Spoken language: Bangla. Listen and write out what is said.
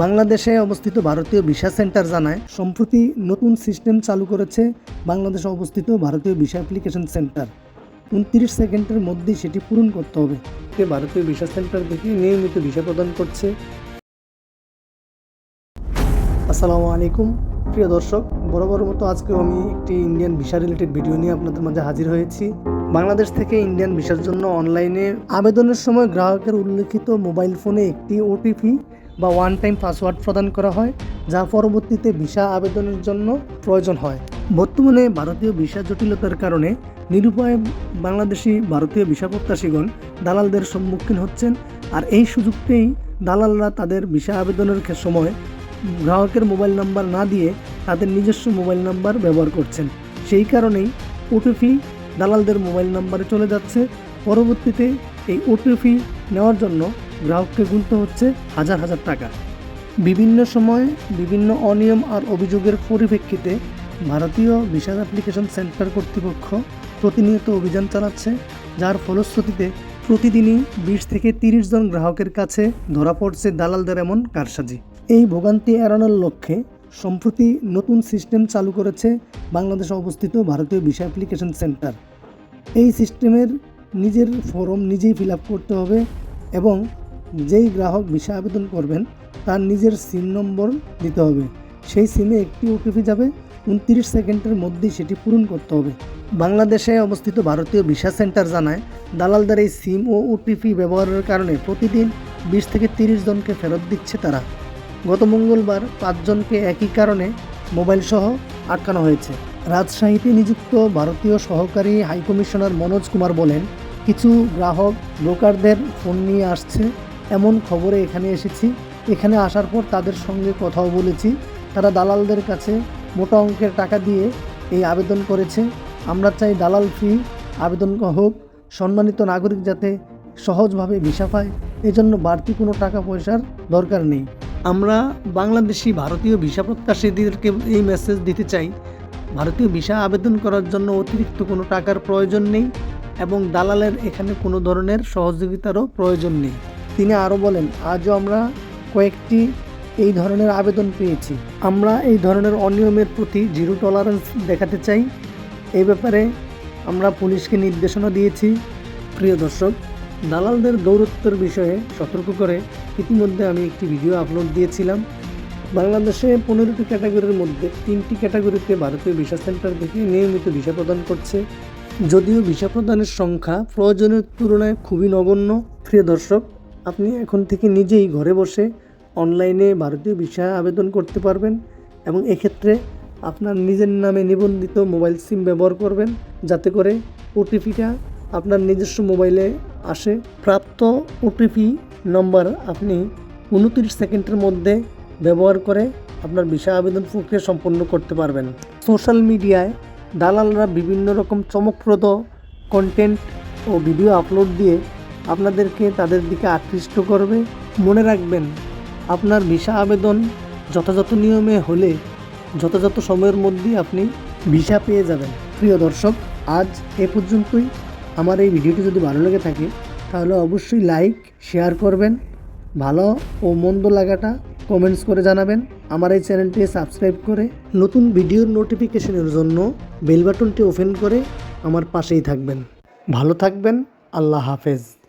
বাংলাদেশে অবস্থিত ভারতীয় ভিসা সেন্টার জানায়, সম্প্রতি নতুন সিস্টেম চালু করেছে বাংলাদেশে অবস্থিত ভারতীয় ভিসা অ্যাপ্লিকেশন সেন্টার। উনত্রিশ সেকেন্ডের মধ্যেই সেটি পূরণ করতে হবে। ভারতীয় ভিসা সেন্টার থেকে নিয়মিত ভিসা প্রদান করছে। আসসালামু আলাইকুম। প্রিয় দর্শক, বরাবর মতো আজকেও আমি একটি ইন্ডিয়ান ভিসা রিলেটেড ভিডিও নিয়ে আপনাদের মাঝে হাজির হয়েছি। বাংলাদেশ থেকে ইন্ডিয়ান ভিসার জন্য অনলাইনে আবেদনের সময় গ্রাহকের উল্লেখিত মোবাইল ফোনে একটি ওটিপি বা ওয়ান টাইম পাসওয়ার্ড প্রদান করা হয়, যা পরবর্তীতে ভিসা আবেদনের জন্য প্রয়োজন হয়। বর্তমানে ভারতীয় ভিসা জটিলতার কারণে নিরুপায় বাংলাদেশি ভারতীয় ভিসা প্রত্যাশীগণ দালালদের সম্মুখীন হচ্ছেন, আর এই সুযোগতেই দালালরা তাদের ভিসা আবেদনের সময় গ্রাহকের মোবাইল নাম্বার না দিয়ে তাদের নিজস্ব মোবাইল নাম্বার ব্যবহার করছেন। সেই কারণেই ওটিপি দালালদের মোবাইল নাম্বারে চলে যাচ্ছে। পরবর্তীতে এই ওটিপি নেওয়ার জন্য গ্রাহককে গুনতে হচ্ছে হাজার হাজার টাকা। বিভিন্ন সময়ে বিভিন্ন অনিয়ম আর অভিযোগের পরিপ্রেক্ষিতে ভারতীয় ভিসা অ্যাপ্লিকেশন সেন্টার কর্তৃপক্ষ প্রতিনিয়ত অভিযান চালাচ্ছে, যার ফলশ্রুতিতে প্রতিদিনই বিশ থেকে তিরিশ জন গ্রাহকের কাছে ধরা পড়ছে দালালদের এমন কারসাজি। এই ভোগান্তি এড়ানোর লক্ষ্যে সম্প্রতি নতুন সিস্টেম চালু করেছে বাংলাদেশে অবস্থিত ভারতীয় ভিসা অ্যাপ্লিকেশন সেন্টার। এই সিস্টেমের নিজের ফর্ম নিজেই ফিল করতে হবে এবং যেই গ্রাহক ভিসা আবেদন করবেন, তার নিজের সিম নম্বর দিতে হবে। সেই সিমে একটি ওটিপি যাবে, উনত্রিশ সেকেন্ডের মধ্যেই সেটি পূরণ করতে হবে। বাংলাদেশে অবস্থিত ভারতীয় ভিসা সেন্টার জানায়, দালালদের এই সিম ও ওটিপি ব্যবহারের কারণে প্রতিদিন বিশ থেকে তিরিশ জনকে ফেরত দিচ্ছে তারা। গত মঙ্গলবার পাঁচজনকে একই কারণে মোবাইল সহ আটকানো হয়েছে। রাজশাহীতে নিযুক্ত ভারতীয় সহকারী হাইকমিশনার মনোজ কুমার বলেন, কিছু গ্রাহক ব্রোকারদের ফোন নিয়ে আসছে এমন খবরে এখানে এসেছি। এখানে আসার পর তাদের সঙ্গে কথাও বলেছি। তারা দালালদের কাছে মোটা অঙ্কের টাকা দিয়ে এই আবেদন করেছে। আমরা চাই দালাল ফি, আবেদন হোক, সম্মানিত নাগরিক যাতে সহজভাবে ভিসা পায়। এজন্য বাড়তি কোনো টাকা পয়সার দরকার নেই। আমরা বাংলাদেশি ভারতীয় ভিসা প্রত্যাশীদেরকে এই মেসেজ দিতে চাই। ভারতীয় ভিসা আবেদন করার জন্য অতিরিক্ত কোনো টাকার প্রয়োজন নেই এবং দালালের এখানে কোনো ধরনের সহযোগিতারও প্রয়োজন নেই। তিনি আরও বলেন, আজও আমরা কয়েকটি এই ধরনের আবেদন পেয়েছি। আমরা এই ধরনের অনিয়মের প্রতি জিরো টলারেন্স দেখাতে চাই। এই ব্যাপারে আমরা পুলিশকে নির্দেশনা দিয়েছি। প্রিয় দর্শক, দালালদের দৌরত্বের বিষয়ে সতর্ক করে ইতিমধ্যে আমি একটি ভিডিও আপলোড দিয়েছিলাম। বাংলাদেশে পনেরোটি ক্যাটাগরির মধ্যে তিনটি ক্যাটাগরিতে ভারতীয় ভিসা সেন্টার থেকে নিয়মিত ভিসা প্রদান করছে। যদিও ভিসা প্রদানের সংখ্যা প্রয়োজনের তুলনায় খুবই নগণ্য। প্রিয় দর্শক আপনি এখন থেকে নিজেই ঘরে বসে অনলাইনে ভারতীয় ভিসা আবেদন করতে পারবেন এবং এক্ষেত্রে আপনার নিজের নামে নিবন্ধিত মোবাইল সিম ব্যবহার করবেন। যাতে করে ওটিপিটা আপনার নিজস্ব মোবাইলে আসে। প্রাপ্ত ওটিপি নম্বর আপনি উনত্রিশ সেকেন্ডের মধ্যে ব্যবহার করে আপনার ভিসা আবেদন প্রক্রিয়া সম্পন্ন করতে পারবেন। সোশ্যাল মিডিয়ায় দালালরা বিভিন্ন রকম চমকপ্রদ কন্টেন্ট ও ভিডিও আপলোড দিয়ে আপনাদেরকে তাদের দিকে আকৃষ্ট করবে। মনে রাখবেন, আপনার ভিসা আবেদন যথাযথ নিয়মে হলে যথাযথ সময়ের মধ্যে আপনি ভিসা পেয়ে যাবেন। প্রিয় দর্শক, আজ এ পর্যন্তই। আমার এই ভিডিওটি যদি ভালো লেগে থাকে, তাহলে অবশ্যই লাইক, শেয়ার করবেন। ভালো ও মন্দ লাগাটা কমেন্টস করে জানাবেন। আমার এই চ্যানেলটি সাবস্ক্রাইব করে নতুন ভিডিওর নোটিফিকেশনের জন্য বেল বাটনটি ওপেন করে আমার পাশেই থাকবেন। ভালো থাকবেন, আল্লাহ হাফেজ।